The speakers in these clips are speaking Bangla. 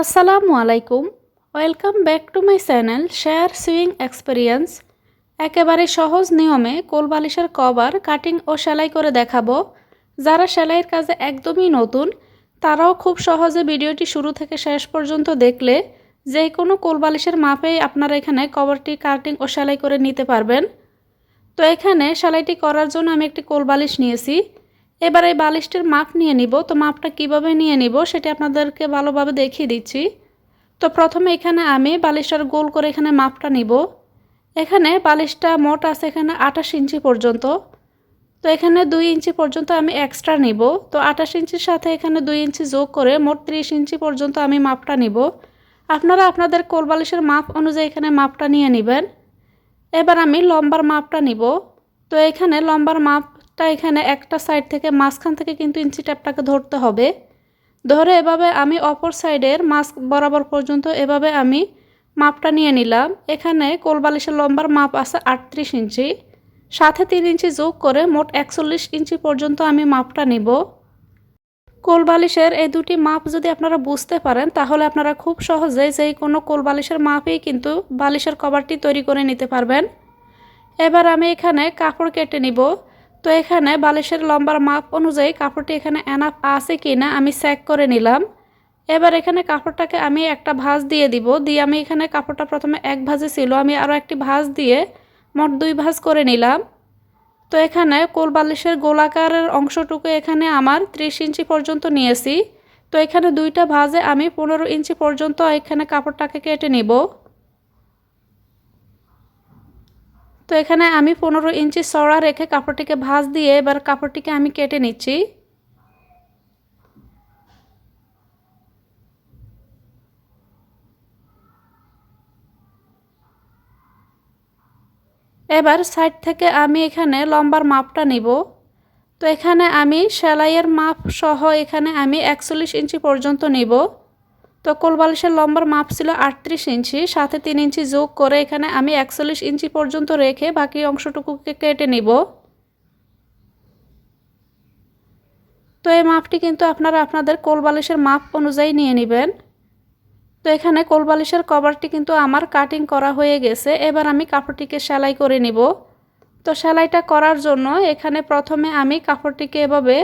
আসসালামু আলাইকুম। Welcome back to my channel share sewing experience. একেবারে সহজ নিয়মে কোলবালিশের কভার, কাটিং ও সেলাই করে দেখাবো। যারা সেলাইয়ের কাজে একদমই নতুন, তারাও খুব সহজে ভিডিওটি শুরু থেকে শেষ পর্যন্ত দেখলে যে কোনো কোলবালিশের মাপেই আপনারা এখানে কভারটি, কাটিং ও সেলাই করে নিতে পারবেন। তো এখানে সেলাইটি করার জন্য আমি একটি কোলবালিশ নিয়েছি। এবার এই বালিশটির মাপ নিয়ে নিব। তো মাপটা কীভাবে নিয়ে নিব সেটা আপনাদেরকে ভালোভাবে দেখিয়ে দিচ্ছি। তো প্রথমে এখানে আমি বালিশটার গোল করে এখানে মাপটা নিব। এখানে বালিশটা মোট আছে এখানে আঠাশ ইঞ্চি পর্যন্ত। তো এখানে দুই ইঞ্চি পর্যন্ত আমি এক্সট্রা নিব। তো আঠাশ ইঞ্চির সাথে এখানে দুই ইঞ্চি যোগ করে মোট ত্রিশ ইঞ্চি পর্যন্ত আমি মাপটা নিব। আপনারা আপনাদের কোল বালিশের মাপ অনুযায়ী এখানে মাপটা নিয়ে নেবেন। এবার আমি লম্বার মাপটা নিব। তো এখানে লম্বার মাপটা এখানে একটা সাইড থেকে মাঝখান থেকে কিন্তু ইঞ্চি ট্যাপটাকে ধরতে হবে। ধরে এভাবে আমি অপর সাইডের মাছ বরাবর পর্যন্ত এভাবে আমি মাপটা নিয়ে নিলাম। এখানে কোলবালিশের লম্বার মাপ আছে আটত্রিশ ইঞ্চি। সাথে তিন ইঞ্চি যোগ করে মোট একচল্লিশ ইঞ্চি পর্যন্ত আমি মাপটা নিব। কোলবালিশের এই দুটি মাপ যদি আপনারা বুঝতে পারেন, তাহলে আপনারা খুব সহজে যেই কোনো কোলবালিশের মাপেই কিন্তু বালিশের কভারটি তৈরি করে নিতে পারবেন। এবার আমি এখানে কাপড় কেটে নিব। তো এখানে বালিশের লম্বার মাপ অনুযায়ী কাপড়টি এখানে এনাফ আছে কি না আমি চেক করে নিলাম। এবার এখানে কাপড়টাকে আমি একটা ভাঁজ দিয়ে দিব। দিয়ে আমি এখানে কাপড়টা প্রথমে এক ভাঁজে ছিল, আমি আরও একটি ভাঁজ দিয়ে মোট দুই ভাঁজ করে নিলাম। তো এখানে কোল বালিশের গোলাকারের অংশটুকু এখানে আমার ত্রিশ ইঞ্চি পর্যন্ত নিয়েছি। তো এখানে দুইটা ভাঁজে আমি পনেরো ইঞ্চি পর্যন্ত এখানে কাপড়টাকে কেটে নিব। তো এখানে আমি পনেরো ইঞ্চি সরা রেখে কাপড়টিকে ভাঁজ দিয়ে এবার কাপড়টিকে আমি কেটে নিচ্ছি। এবার সাইড থেকে আমি এখানে লম্বার মাপটা নিব। তো এখানে আমি সেলাইয়ের মাপ সহ এখানে আমি একচল্লিশ ইঞ্চি পর্যন্ত নিব। তো কোলবালিশের লম্বার মাপ ছিল আটত্রিশ ইঞ্চি, সাথে তিন ইঞ্চি যোগ করে এখানে আমি একচল্লিশ ইঞ্চি পর্যন্ত রেখে বাকি অংশটুকুকে কেটে নিব। তো এই মাপটি কিন্তু আপনারা আপনাদের কোলবালিশের মাপ অনুযায়ী নিয়ে নেবেন। তো এখানে কোলবালিশের কভারটি কিন্তু আমার কাটিং করা হয়ে গেছে, এবার আমি কাপড়টিকে সেলাই করে নিব। তো সেলাইটা করার জন্য এখানে প্রথমে আমি কাপড়টিকে এভাবে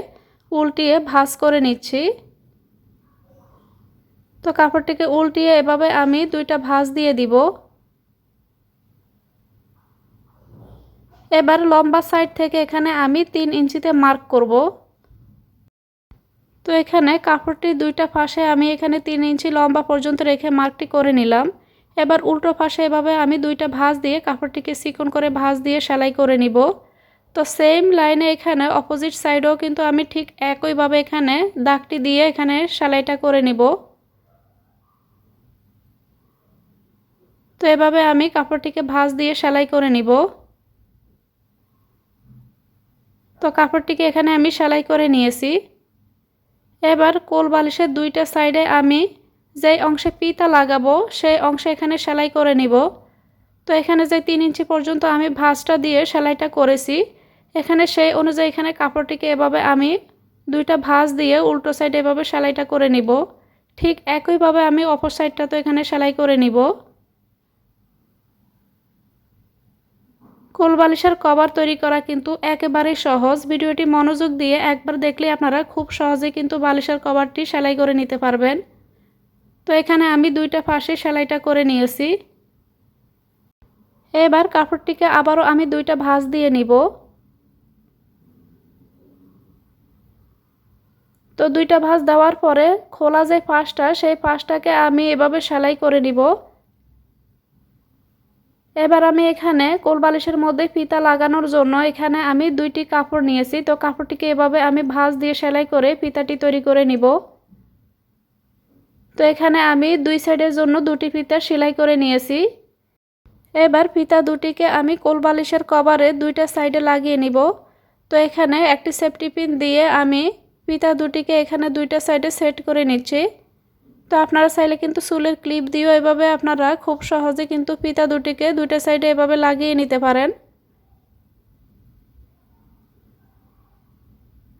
উল্টিয়ে ভাঁজ করে নিচ্ছি। তো কাপড়টিকে উল্টিয়ে এভাবে আমি দুইটা ভাঁজ দিয়ে দিব। এবার লম্বা সাইড থেকে এখানে আমি তিন ইঞ্চিতে মার্ক করব। তো এখানে কাপড়টি দুইটা পাশে আমি এখানে তিন ইঞ্চি লম্বা পর্যন্ত রেখে মার্কটি করে নিলাম। এবার উল্টো পাশে এভাবে আমি দুইটা ভাঁজ দিয়ে কাপড়টিকে চিকন করে ভাঁজ দিয়ে সেলাই করে নিব। তো সেম লাইনে এখানে অপোজিট সাইডেও কিন্তু আমি ঠিক একইভাবে এখানে দাগটি দিয়ে এখানে সেলাইটা করে নিব। তো এভাবে আমি কাপড়টিকে ভাঁজ দিয়ে সেলাই করে নিব। তো কাপড়টিকে এখানে আমি সেলাই করে নিয়েছি। এবার কোল বালিশের দুইটা সাইডে আমি যেই অংশে পিতা লাগাবো, সেই অংশে এখানে সেলাই করে নিব। তো এখানে যে তিন ইঞ্চি পর্যন্ত আমি ভাঁজটা দিয়ে সেলাইটা করেছি, এখানে সেই অনুযায়ী এখানে কাপড়টিকে এভাবে আমি দুইটা ভাঁজ দিয়ে উল্টো সাইডে এভাবে সেলাইটা করে নিব। ঠিক একইভাবে আমি অপর সাইডটা তো এখানে সেলাই করে নিব। কোলবালিশের কভার তৈরি করা কিন্তু একেবারেই সহজ। ভিডিওটি মনোযোগ দিয়ে একবার দেখলে আপনারা খুব সহজে কিন্তু বালিশের কভারটি সেলাই করে নিতে পারবেন। তো এখানে আমি দুইটা পাশে সেলাইটা করে নিয়েছি। এবার কাপড়টিকে আবারও আমি দুইটা ভাঁজ দিয়ে নিব। তো দুইটা ভাঁজ দেওয়ার পরে খোলা যে পাশটা সেই পাশটাকে আমি এভাবে সেলাই করে নিব। এবার আমি এখানে কোলবালিশের মধ্যে ফিতা লাগানোর জন্য এখানে আমি দুইটি কাপড় নিয়েছি। তো কাপড়টিকে এভাবে আমি ভাঁজ দিয়ে সেলাই করে ফিতাটি তৈরি করে নিব। তো এখানে আমি দুই সাইডের জন্য দুটি ফিতা সেলাই করে নিয়েছি। এবার ফিতা দুটিকে আমি কোলবালিশের কভারে দুইটা সাইডে লাগিয়ে নিব। তো এখানে একটি সেফটি পিন দিয়ে আমি ফিতা দুটিকে এখানে দুইটা সাইডে সেট করে নিচ্ছি। তো আপনারা চাইলে কিন্তু চুলের ক্লিপ দিয়েও এভাবে আপনারা খুব সহজে কিন্তু ফিতা দুটিকে দুইটা সাইডে এভাবে লাগিয়ে নিতে পারেন।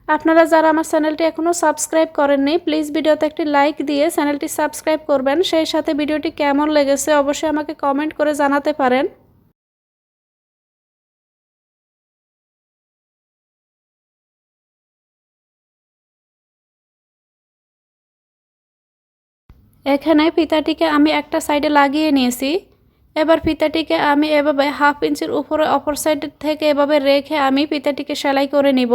আপনারা যারা আমার চ্যানেলটি এখনও সাবস্ক্রাইব করেননি প্লিজ ভিডিওতে একটি লাইক দিয়ে চ্যানেলটি সাবস্ক্রাইব করবেন। সেই সাথে ভিডিওটি কেমন লেগেছে অবশ্যই আমাকে কমেন্ট করে জানাতে পারেন। এখানে ফিতাটিকে আমি একটা সাইডে লাগিয়ে নিয়েছি। এবার ফিতাটিকে আমি এভাবে হাফ ইঞ্চির উপরে অপর সাইড থেকে এভাবে রেখে আমি ফিতাটিকে সেলাই করে নিব।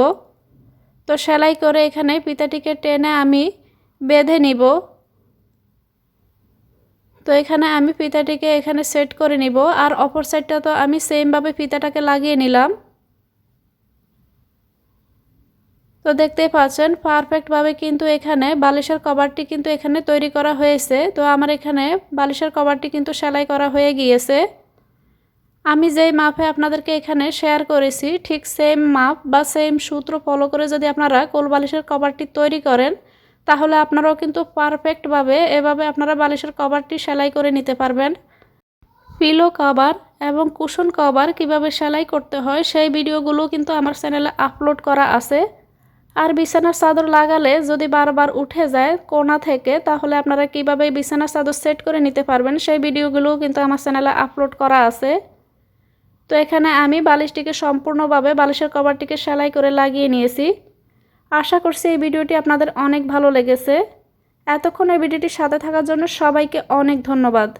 তো সেলাই করে এখানে ফিতাটিকে টেনে আমি বেঁধে নিব। তো এখানে আমি ফিতাটিকে এখানে সেট করে নিব। আর অপর সাইডটা তো আমি সেমভাবে ফিতাটাকে লাগিয়ে নিলাম। তো দেখতেই পাচ্ছেন পারফেক্টভাবে কিন্তু এখানে বালিশের কভারটি কিন্তু এখানে তৈরি করা হয়েছে। তো আমার এখানে বালিশের কভারটি কিন্তু সেলাই করা হয়ে গিয়েছে। আমি যেই মাপে আপনাদেরকে এখানে শেয়ার করেছি, ঠিক সেম মাপ বা সেম সূত্র ফলো করে যদি আপনারা কোল বালিশের কভারটি তৈরি করেন, তাহলে আপনারাও কিন্তু পারফেক্টভাবে এভাবে আপনারা বালিশের কভারটি সেলাই করে নিতে পারবেন। পিলো কভার এবং কুশন কভার কীভাবে সেলাই করতে হয়, সেই ভিডিওগুলো কিন্তু আমার চ্যানেলে আপলোড করা আছে। আর বিছানার চাদর লাগালে যদি বারবার উঠে যায় কোনা থেকে, তাহলে আপনারা কীভাবে বিছানার চাদর সেট করে নিতে পারবেন? সেই ভিডিওগুলোও কিন্তু আমার চ্যানেলে আপলোড করা আছে। তো এখানে আমি বালিশটিকে সম্পূর্ণভাবে বালিশের কভারটিকে সেলাই করে লাগিয়ে নিয়েছি। আশা করছি এই ভিডিওটি আপনাদের অনেক ভালো লেগেছে। এতক্ষণ এই ভিডিওটির সাথে থাকার জন্য সবাইকে অনেক ধন্যবাদ।